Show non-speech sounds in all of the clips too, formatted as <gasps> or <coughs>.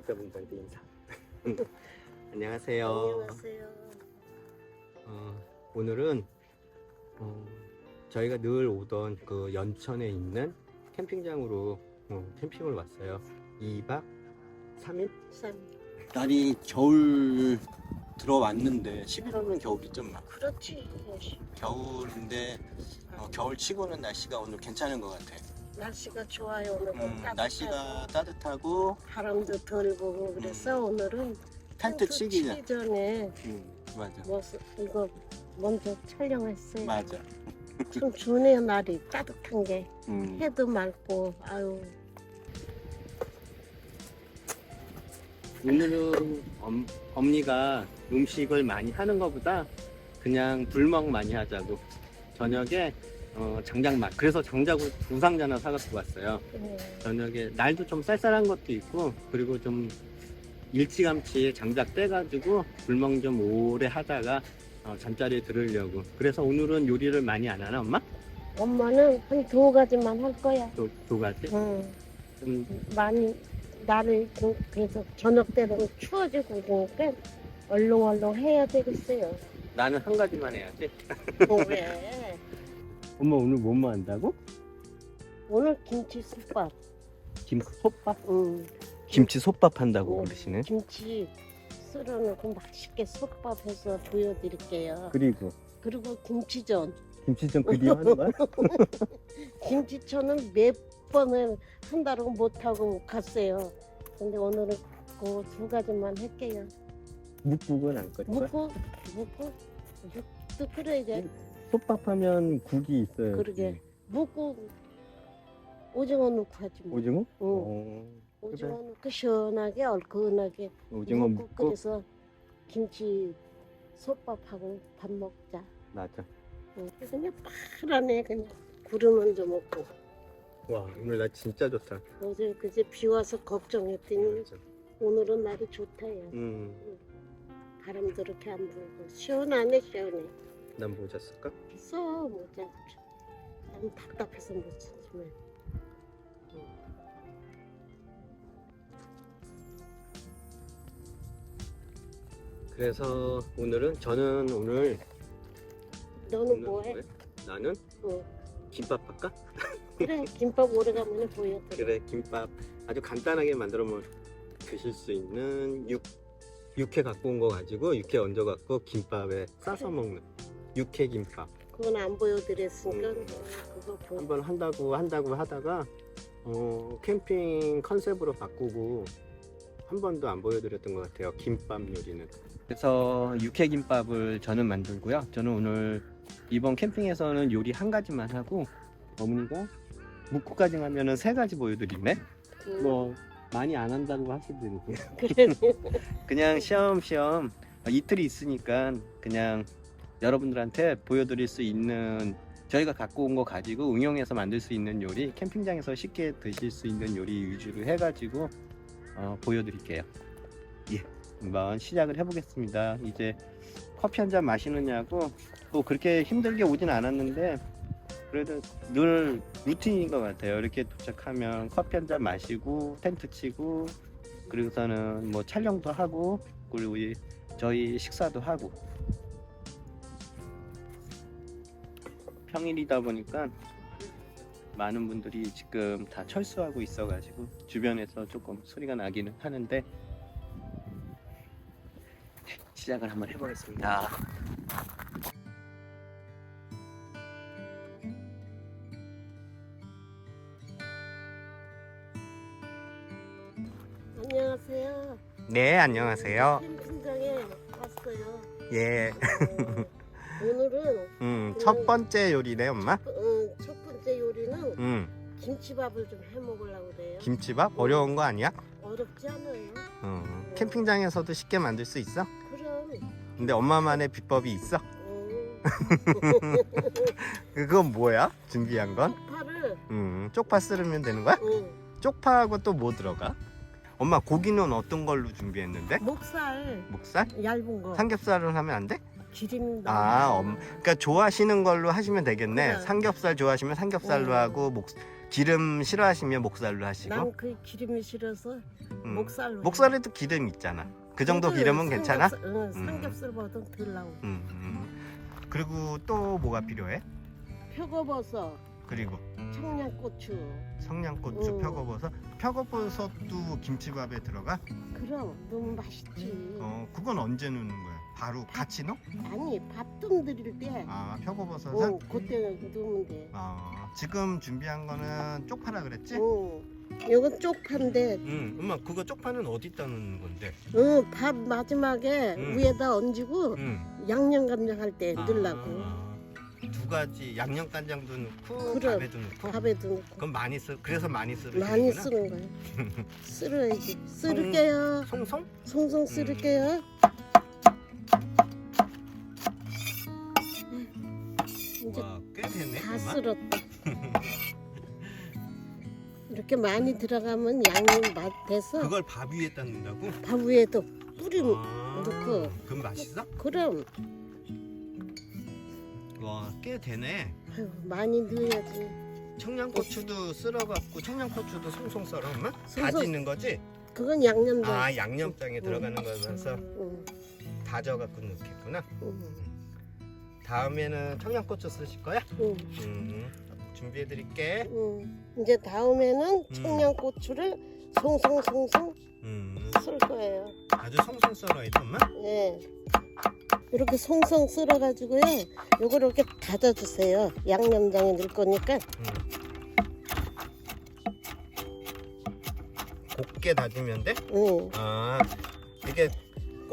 구독자분들한테 인사. <laughs> 안녕하세요. 안녕하세요. 어, 오늘은 어, 저희가 늘 오던 그 연천에 있는 캠핑장으로 어, 캠핑을 왔어요. 2박 3일? 참 날이 겨울 들어왔는데 11월은 겨울이죠 막 그렇지. 겨울인데 어, 겨울 치고는 날씨가 오늘 괜찮은 것 같아 날씨가 좋아요. 오늘 음, 따뜻하고 날씨가 따뜻하고 바람도 덜 불고 그래서 오늘은 텐트 치기 전 치기 전에 음, 맞아. 뭐 이거 먼저 촬영했어요. 맞아. <laughs> 참 좋네요 날이. 따뜻한 게. 음, 해도 맑고. 아유. 오늘은 엄, 엄니가 음식을 많이 하는 것보다 그냥 불멍 많이 하자고. 저녁에 어, 장작 맛 그래서 장작을 두 상자나 사갖고 왔어요. 네. 저녁에 날도 좀 쌀쌀한 것도 있고 그리고 좀 일찌감치 장작 떼가지고 불멍 좀 오래 하다가 어, 잠자리에 들으려고 그래서 오늘은 요리를 많이 안 하나 엄마? 엄마는 한 두 가지만 할 거야. 두, 두 가지? 응. 좀 많이 날을 그- 그래서 저녁 때는 추워지고 그러니까 얼렁얼렁 해야 되겠어요. 나는 한 가지만 해야지 뭐 왜? 엄마 오늘 뭐뭐 한다고? 오늘 김치 솥밥. 김 솥밥? 응. 김치 솥밥 한다고 어. 그러시네 김치 썰어놓고 맛있게 솥밥 해서 보여드릴게요. 그리고 그리고 김치전. 김치전 그리어 하는 거야? <laughs> <laughs> 김치전은 몇 번을 한다고 못하고 갔어요. 근데 오늘은 그 두 가지만 할게요. 묵국은 안 끓일 거야? 묵고, 묵고, 육도 끓여야지. 솥밥 하면 국이 있어요 그러게. 묵고, 오징어 넣고 하지 뭐. 오징어? 응. 어, 오징어 넣고 시원하게 얼큰하게 오징어 묵고 묵고 끓여서 김치 솥밥하고 밥 먹자. 맞아 응. 그냥 파란해 그냥 구름 얹어 먹고. 와 오늘 나 진짜 좋다 어제 그제 비 와서 걱정했더니 맞아. 오늘은 날이 좋다 야. 음, 바람도 이렇게 안 불고 시원하네 시원해. 난 모자 쓸까? 써 모자. 너무 답답해서 못 쓰지만. 그래서 오늘은 저는 오늘 너는 오늘 뭐해? 뭐해? 나는 어. 김밥 할까? 그래 김밥 오래간만에 보여. 그래 김밥 아주 간단하게 만들어 먹 드실 수 있는 육 육회 갖고 온 거 가지고 육회 얹어 갖고 김밥에 싸서 먹는 육회 김밥 그건 안 보여드렸으니까 음. 그거 보. 한번 한다고 한다고 하다가 어, 캠핑 컨셉으로 바꾸고 한 번도 안 보여드렸던 것 같아요 김밥 요리는 그래서 육회 김밥을 저는 만들고요 저는 오늘 이번 캠핑에서는 요리 한 가지만 하고 어머니가 묵국까지 하면은 세 가지 보여드리네 음, 뭐 많이 안 한다고 하시더라고요 그래. <laughs> 그냥 시험 시험 이틀이 있으니까 그냥 여러분들한테 보여드릴 수 있는 저희가 갖고 온 거 가지고 응용해서 만들 수 있는 요리 캠핑장에서 쉽게 드실 수 있는 요리 위주로 해가지고 어, 보여드릴게요. 예 한번 시작을 해보겠습니다. 이제 커피 한 잔 마시느냐고 또 그렇게 힘들게 오진 않았는데 그래도 늘 루틴인 것 같아요. 이렇게 도착하면 커피 한 잔 마시고 텐트 치고 그리고서는 뭐 촬영도 하고 그리고 이- 저희 식사도 하고 평일이다 보니까 많은 분들이 지금 다 철수하고 있어가지고 주변에서 조금 소리가 나기는 하는데 시작을 한번 해보겠습니다. 안녕하세요. 네 안녕하세요. 캠핑장에 왔어요. 예, 어, 오늘은 음, 첫 번째 요리네 엄마. 어, 첫 번째 요리는 음, 김치밥을 좀 해 먹으려고 그래요. 김치밥 어려운 거 아니야? 어렵지 않아요. 어, 캠핑장에서도 쉽게 만들 수 있어? 그럼. 근데 엄마만의 비법이 있어? 어, <laughs> 그건 뭐야? 준비한 건? 파를 음, 쪽파 쓰면 되는 거야? 어, 쪽파하고 또 뭐 들어가? 엄마 고기는 어떤 걸로 준비했는데? 목살 목살? 얇은 거 삼겹살을 하면 안 돼? 기름 아. 엄- 그러니까 좋아하시는 걸로 하시면 되겠네. 그래. 삼겹살 좋아하시면 삼겹살로 음. 하고 목 기름 싫어하시면 목살로 하시고 난 그 기름이 싫어서 음. 목살로. 목살에도 기름 있잖아. 그 정도 기름은 괜찮아? 응, 삼겹살보다 덜 나오고. 음, 음. 그리고 또 뭐가 필요해? 표고버섯, 그리고 청양고추. 성냥고추, 음. 표고버섯. 표고버섯도 김치밥에 들어가? 그럼 너무 맛있지. 어, 그건 언제 넣는 거야? 바로 같이 넣어? 아니 밥좀 드릴 때. 아, 표고버섯은? 어, 그때 넣으면 돼. 어, 지금 준비한 거는 쪽파라 그랬지? 응. 이건 쪽파인데, 응, 엄마 그거 쪽파는 어디다 넣는 건데? 응, 밥 마지막에 음. 위에다 얹고 응. 양념 간장 할때 아, 넣으려고. 두 가지 양념 간장도 넣고 그래. 밥에도 넣고. 밥에도 넣고. 그럼 많이 쓰. 그래서 많이 쓰는 많이 쓰는 거야. <laughs> 쓸어야지. 쓸을게요. 송송? 송송 쓸을게요. 꽤 됐네. 다 엄마. 쓸었다. 이렇게 많이 들어가면 양념 맛 돼서 그걸 밥 위에다 넣는다고? 밥 위에도 뿌리 아, 넣고. 그럼 맛있어? 그럼 와, 꽤 되네. 아유, 많이 넣어야지. 청양고추도 쓸어갖고 청양고추도 송송 썰어 엄마? 송송. 다지는 거지? 그건 양념장. 아 양념장에 들어가는 거라서 응, 다져갖고 넣겠구나. 응, 다음에는 청양고추 쓰실 거야? 응, 음, 준비해 드릴게. 응. 이제 다음에는 음. 청양고추를 송송송송 음, 쓸 거예요. 아주 송송 썰어야 돼 엄마? 예. 이렇게 송송 썰어가지고요. 요거를 이렇게 다져주세요. 양념장에 넣을 거니까. 음. 곱게 다지면 돼? 응. 아 이게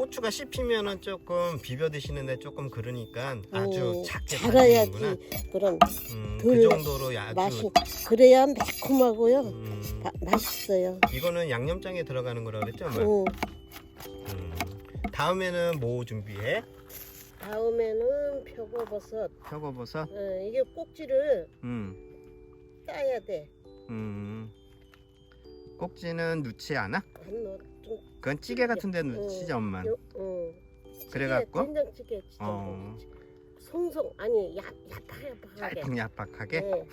고추가 씹히면은 조금 비벼 드시는데 조금 그러니까 아주 음, 작게 잘아야지. 다지는구나. 그럼 음, 덜그 정도로 아주 맛이 그래야 매콤하고요. 음, 바- 맛있어요. 이거는 양념장에 들어가는 거라 그랬죠, 엄마? 응. 음. 다음에는 뭐 준비해? 다음에는 표고버섯. 표고버섯. 어, 이게 꼭지를 음, 따야 돼. 음. 꼭지는 넣지 않아? 안 넣어. 좀 그건 찌개 같은 데 넣지 엄마. 요. 그래갖고 된장찌개 진짜 어. 송송 아니 야 야팍야팍하게. 얄팍얄팍하게. 네.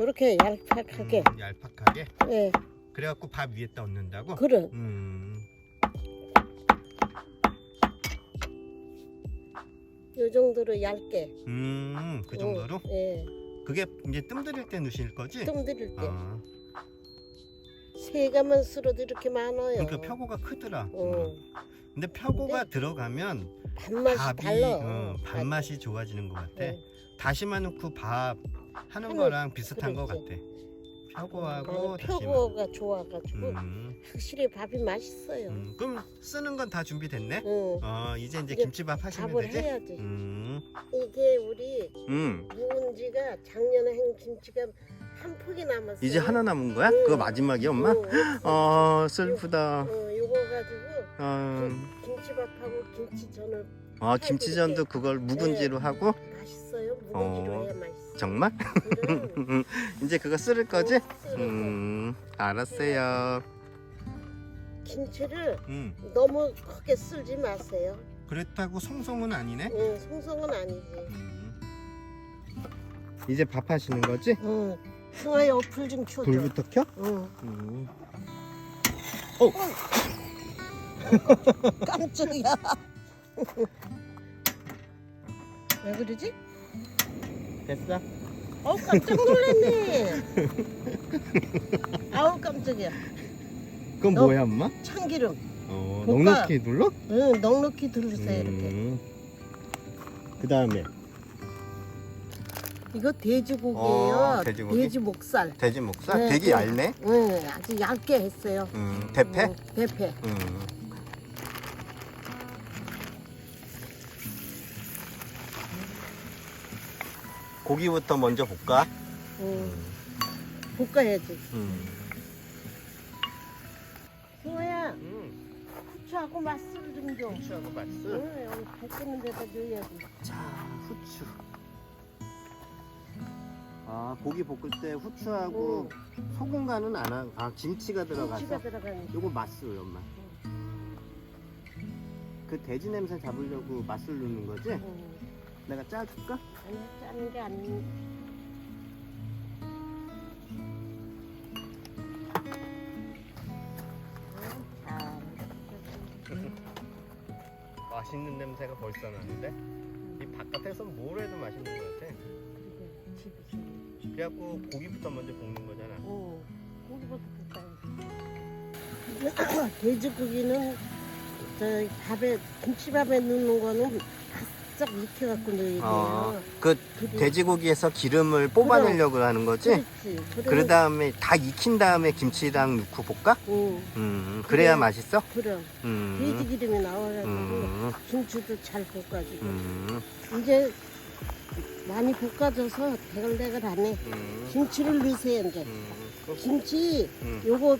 이렇게 얄팍하게. 음, 얄팍하게. 예. 그래갖고 밥 위에다 얹는다고. 그래. 음, 요 정도로 얇게. 음, 그 정도로. 어, 예. 그게 이제 뜸 들일 때 넣으실 거지? 뜸 들일 때. 어, 세가만 쓸어도 이렇게 많아요. 그러니까 표고가 크더라. 어. 음. 근데 표고가 들어가면 밥맛이 밥이 달라. 어, 밥맛이 좋아지는 것 같아. 예. 다시마 넣고 밥 하는 하는- 거랑 비슷한 것 그러지. 같아. 표고하고 어. 표고가 좋아가지고 음, 확실히 밥이 맛있어요. 음. 그럼 쓰는 건 다 준비됐네? 응. 어, 이제 이제 이제 김치밥 하시면 밥을 되지? 해야지. 음, 이게 우리 음. 묵은 지가 작년에 한 김치가 한 폭이 남았어요. 이제 하나 남은 거야? 응. 그거 마지막이야, 엄마? 응, 없어. 어, 슬프다. 어, 요거 가지고 어, 김치밥하고 김치전을 아, 김치전도 그걸 묵은지로 하고 맛있어요. 묵은지로 어. 해야 맛있어. 정말? <laughs> 이제 그거 쓸 거지? 음. 음, 알았어요. 김치를 음, 너무 크게 쓸지 마세요. 그렇다고 송송은 아니네. 응, 송송은 아니지. 음. 이제 밥 하시는 거지? 응. 승아야 어플 좀 켜줘. 불부터 켜? 응. 음. 깜짝이야. <laughs> 왜 그러지? 됐어? 어 깜짝 놀랐네. 아우 깜짝이야. 그건 너- 뭐야, 엄마? 참기름. 어, 볶아. 넉넉히 눌러? 응, 넉넉히 두르세요 이렇게. 음. 그 다음에 이거 돼지고기예요. 어, 돼지고기? 돼지 목살. 돼지 목살 네, 되게 네. 얇네. 응, 아주 얇게 했어요. 음, 대패? 응, 대패. 음. 고기부터 먼저 볶아. 응. 볶아야지. 음. 승아야, 음. 후추하고 맛술 좀 줘. 후추하고 맛술. 응, 여기 볶는 데다 넣어야지. 자, 후추. 아, 고기 볶을 때 후추하고 소금 간은 안 하. 아, 김치가 들어가서. 김치가 들어가는. 요거 맛술 엄마. 그 돼지 냄새 잡으려고 맛술 넣는 거지? 응. 내가 짜줄까? 짠게 아닌 아, 맛있는 냄새가 벌써 나는데? 이 바깥에서 뭘 해도 맛있는 것 같아. 집에서 그래갖고 고기부터 먼저 볶는 거잖아. 어 고기부터 볶아야지. <coughs> 돼지고기는 저 밥에 김치밥에 넣는 거는 바싹 익혀갖고 넣어야 돼요. 어, 그 그래- 돼지고기에서 기름을 뽑아내려고 하는 거지? 그렇지. 그 다음에 다 익힌 다음에 김치랑 넣고 볶아? 응, 음, 그래야 그래. 맛있어? 그럼 음, 돼지 기름이 나와가지고 음, 김치도 잘 볶아지고 음, 이제 많이 볶아져서 대글대글하네. 음, 김치를 넣으세요 이제. 음. 그, 김치 음. 요거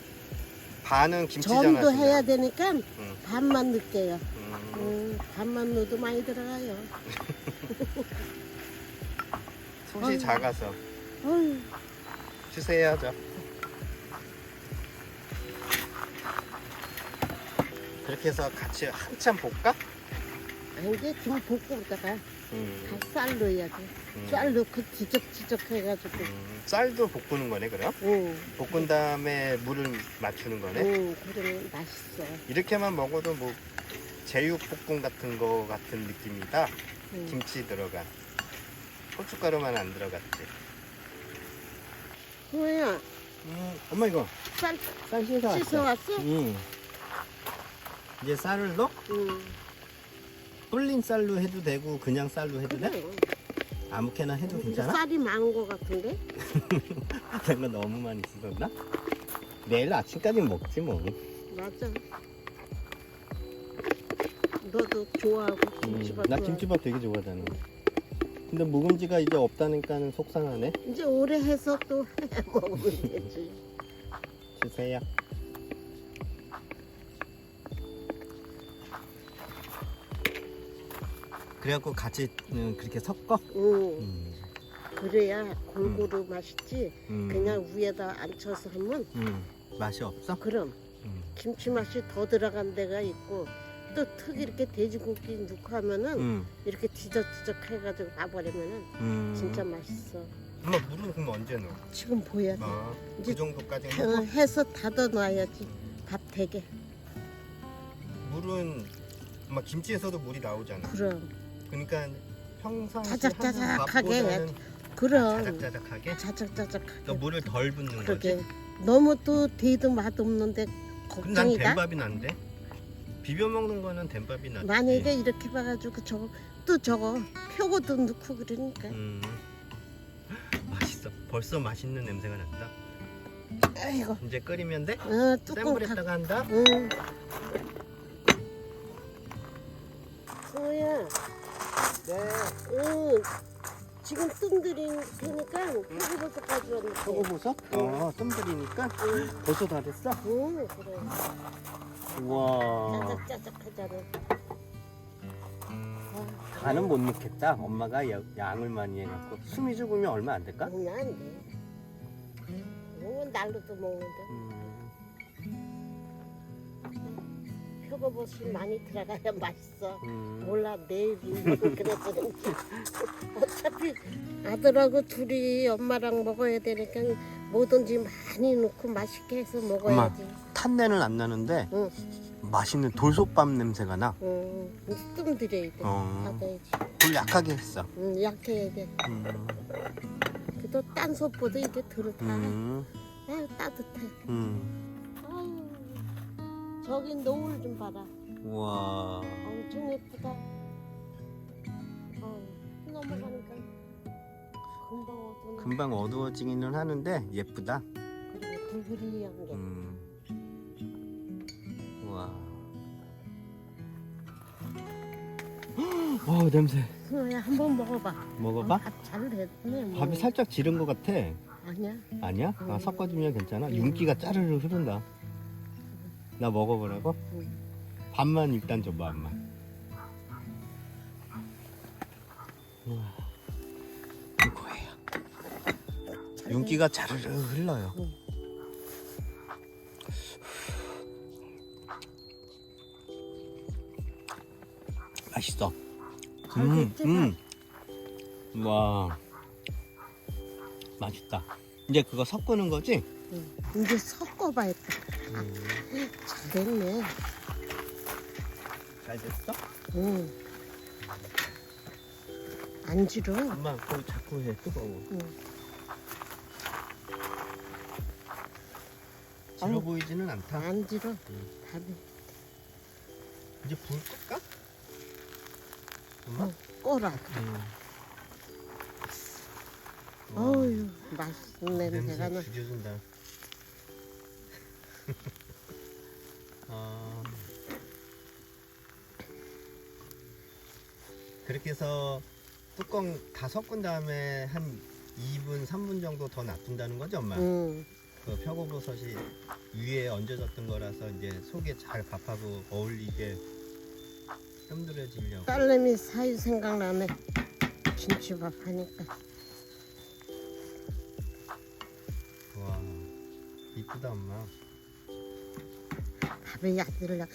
반은 김치전 전도 하시냐? 해야 되니까 음, 반만 넣게요. 음. 음, 반만 넣어도 많이 들어가요. <laughs> 솥이 어이. 작아서 어휴, 주세요 저 그렇게 해서 같이 한참 볶아? 아, 이제 좀 볶고다가 음, 다쌀 넣어야지. 음, 쌀 넣고 지적지적 해가지고. 음, 쌀도 볶는 거네 그럼? 응, 볶은 다음에 물을 맞추는 거네? 응, 그러면 맛있어. 이렇게만 먹어도 뭐 제육볶음 같은 거 같은 느낌이다 응. 김치 들어간 고춧가루만 안 들어갔지 뭐야, 음, 엄마 이거 쌀 쌀 씻어 씻어왔어? 응 이제 쌀을 넣어? 응. 불린 쌀로 해도 되고 그냥 쌀로 해도 돼? 그래. 아무렇게나 해도 근데 괜찮아? 쌀이 많은 <laughs> 거 같은데? 내가 너무 많이 씻었나? 내일 아침까지 먹지 뭐 맞아. 너도 좋아하고 김치밥 나 좋아하고. 김치밥 되게 좋아하잖아 근데 묵은지가 이제 없다니까는 속상하네 이제 오래 해서 또해 <laughs> 먹으면 되지. 주세요 그래갖고 같이 음, 그렇게 섞어? 응. 음, 그래야 골고루 맛있지. 음, 그냥 위에다 앉혀서 하면 음, 맛이 없어? 그럼 음, 김치 맛이 더 들어간 데가 있고 또 특 이렇게 돼지고기 넣고 하면은 음, 이렇게 뒤적뒤적 해가지고 봐버리면은 음. 진짜 맛있어. 엄마 물은 그럼 언제 넣어? 지금 보여 돼. 아, 이제 그 정도까지 어, 넣고 해서 닫아놔야지 밥 되게. 물은 엄마 김치에서도 물이 나오잖아 그럼 그러니까 평상시 자작자작하게 하는 밥보다는 그럼 자작자작하게 자작자작하게. 너 물을 덜 붓는 거지? 그러게 너무 또 돼도 맛없는데 그럼 난 걱정이다. 된밥이 난데? 비벼 먹는 거는 된밥이 낫지 만약에 이렇게 봐가지고 저거 또 저거 표고도 넣고 그러니까. 음. <gasps> 맛있어 벌써 맛있는 냄새가 난다 아이고. 이제 끓이면 돼? 어, 센 뚜껑 다. 불에다가 한다? 응. 승우야, 네 응. 지금 뜸 들인 테니까 표고버섯 가져왔는데. 표고버섯? 어 뜸들이니까 응. 벌써 다 됐어? 응, 그래. 우와 짜작짜작하잖아. 아, 간은 못 넣겠다 엄마가 야- 양을 많이 해갖고 숨이 죽으면 얼마 안 될까? 먹으면 안 돼. 이건 날로도 먹는데. 음, 표고버섯이 많이 들어가야 <laughs> 맛있어. 음. 몰라 내일 그래서 그런지 어차피 아들하고 둘이 엄마랑 먹어야 되니까 뭐든지 많이 넣고 맛있게 해서 먹어야지. 탄내는 안 나는데 응, 맛있는 돌솥밥 냄새가 나 응. 뜸 들여야 돼. 어. 받아야지. 불 약하게 했어 응, 약해야 돼. 음, 그래도 딴 솥보다 이게 덜다. 음, 따뜻해. 음. 저기 노을 좀 봐라. 우와 엄청 예쁘다. 어, 넘어가니까 금방 어두워. 금방 어두워지기는 하는데 예쁘다 그리고 굴구리한 게. 음. 우와 어 냄새 승아야 한번 먹어봐. 먹어봐 어, 밥 잘 됐네. 뭐. 밥이 살짝 지른 것 같아 아니야. 아니야? 아, 음. 섞어주면 괜찮아? 음. 윤기가 짜르르 흐른다 나 먹어보라고? 음. 밥만 일단 줘봐 엄마 우와 이거예요 윤기가 자르르 흘러요 음. 맛있어 잘 됐지, 음. 와 맛있다 이제 그거 섞는 거지? 응. 이제 섞어봐야겠다. 음. 잘 됐네. 잘 됐어? 응. 안 지러. 엄마 그거 자꾸 해 뜨거워. 응. 아유. 보이지는 않다. 안 지러. 답이 이제 불 끌까? 엄마? 어. 꼬라. 음. 어휴 맛있는 냄새가 나. 죽여준다. 그렇게 해서 뚜껑 다 섞은 다음에 한 2분, 3분 정도 더 놔둔다는 거죠, 엄마? 응. 그 표고버섯이 위에 얹어졌던 거라서 이제 속에 잘 밥하고 어울리게 뜸들여지려고. 딸내미 사이 생각나네. 김치밥 하니까. 와, 이쁘다, 엄마. 밥에 안 들려.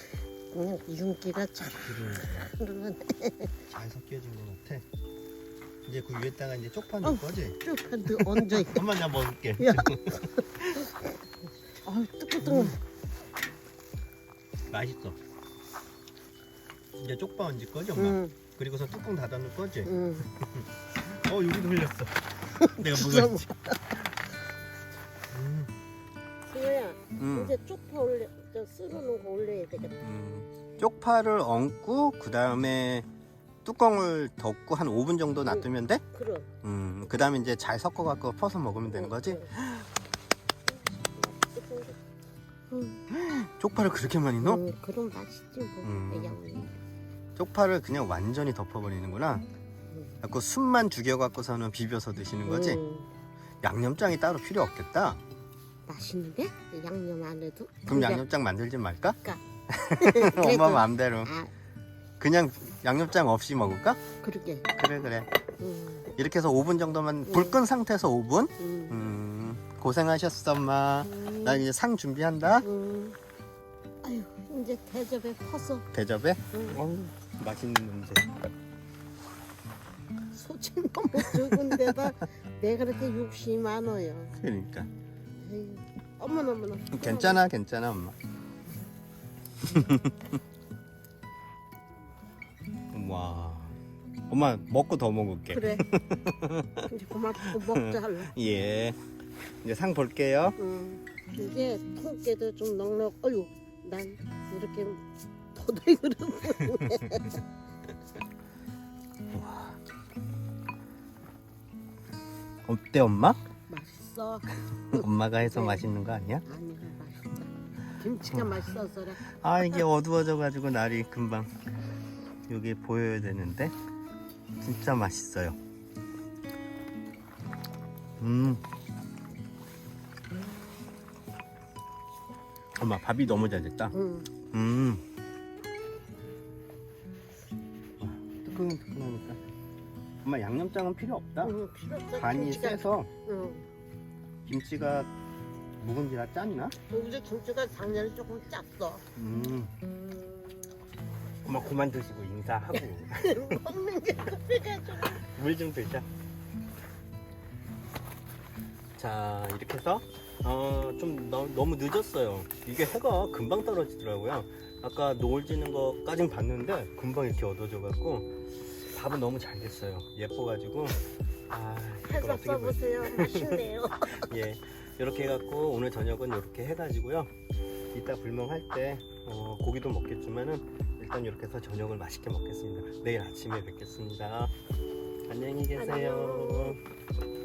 그냥 윤기가 잘 흐르는 잘 섞여진 것 같아. 이제 그 위에다가 이제 쪽파 어. 넣을 거지? 쭉한테 얹어 있고. 엄마 나 먹을게. 야. <laughs> 아유 뜨끈뜨끈. 맛있어. 이제 쪽파 얹을 거지, 엄마? 응. 그리고서 뚜껑 닫아 놓을 거지? 응. <laughs> 어, 여기도 흘렸어. 내가 <laughs> 먹었지. 음. 이제 쪽파 올려 저 썰어놓은 거 올려야 되겠다. 음, 쪽파를 얹고 그 다음에 뚜껑을 덮고 한 5분 정도 놔두면 돼? 그럼. 음, 그 다음에 이제 잘 섞어갖고 퍼서 먹으면 되는 응, 거지? 응. 응. 쪽파를 그렇게 많이 넣어? 응, 그럼 맛있지 뭐. 음. 쪽파를 그냥 완전히 덮어버리는구나. 응. 갖고 숨만 죽여갖고서는 비벼서 드시는 거지? 응. 양념장이 따로 필요 없겠다. 맛있는데 양념 안 해도. 그럼 그러니까 양념장 만들지 말까? <laughs> 그래도- 엄마 마음대로. 아 그냥 양념장 없이 먹을까? 그러게. 그래 그래. 응. 이렇게 해서 5분 정도만 불 끈 상태에서 5분? 응. 음, 고생하셨어 엄마. 응. 나 이제 상 준비한다. 응. 아유 이제 대접에 퍼서. 대접에. 응. 어우, 맛있는 냄새. 소치 너무 적은데다 내가 그렇게 욕심이 많아요. 그러니까. 에이, 어머나 어머나. 괜찮아 괜찮아 엄마. <laughs> 와. 엄마 먹고 더 먹을게. 그래. <laughs> 이제 먹고 먹자 할래. 예. 이제 상 볼게요. 응. 이게 통깨도 좀 넉넉. 어유, 난 이렇게 도둑으로 보이네. <laughs> 어때 엄마? 맛있어. 엄마가 해서 네. 맛있는 거 아니야? 아니 맛있어. 김치가 맛있어서 그래. 아 이게 어두워져 가지고 날이 금방 여기 보여야 되는데 진짜 맛있어요. 음. 엄마 밥이 너무 잘 됐다. 응. 음. 뜨끈뜨끈하니까. 엄마 양념장은 필요 없다. 응, 필요 없어. 간이 김치가- 세서 응. 김치가 묵은지라 짰나? 우리 김치가 작년에 조금 짰어. 음. 엄마 그만 드시고 인사하고 <laughs> 먹는 게 급해가지고. 물 좀 들자. 자 이렇게 해서 어, 좀 너, 너무 늦었어요. 이게 해가 금방 떨어지더라고요. 아까 노을 지는 거까진 봤는데 금방 이렇게 어두워져갖고 밥은 너무 잘 됐어요. 예뻐가지고 아 이걸 해서 어떻게 보여? 써보세요. 맛있네요. <laughs> 예 이렇게 해갖고 오늘 저녁은 이렇게 해가지고요. 이따 불멍할 때 어, 고기도 먹겠지만은 일단 이렇게 해서 저녁을 맛있게 먹겠습니다. 내일 아침에 뵙겠습니다. 안녕히 계세요. 안녕.